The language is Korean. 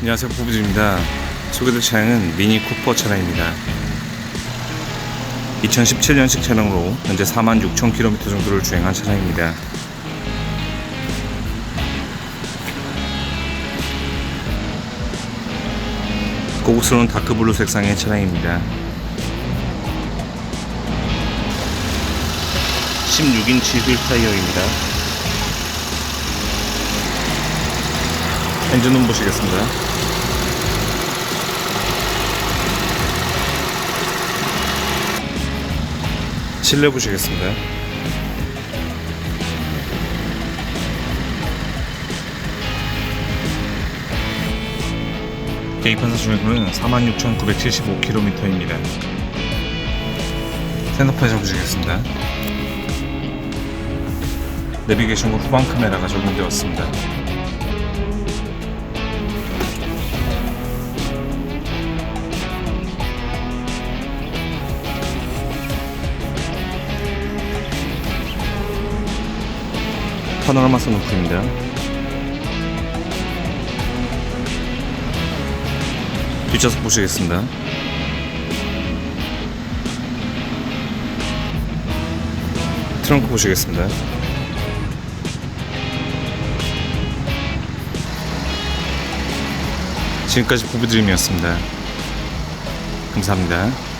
안녕하세요 부부입니다. 소개될 차량은 미니 쿠퍼 차량입니다. 2017년식 차량으로 현재 46,000km 정도를 주행한 차량입니다. 고급스러운 다크블루 색상의 차량입니다. 16인치 휠 타이어입니다 엔진룸 보시겠습니다. 실내 보시겠습니다. 계기판사 중에서는 46,975km입니다. 센터파이저 보시겠습니다. 내비게이션과 후방 카메라가 적용되었습니다. 파노라마 선루프입니다. 뒷좌석 보시겠습니다. 트렁크 보시겠습니다. 지금까지 부부드림이었습니다. 감사합니다.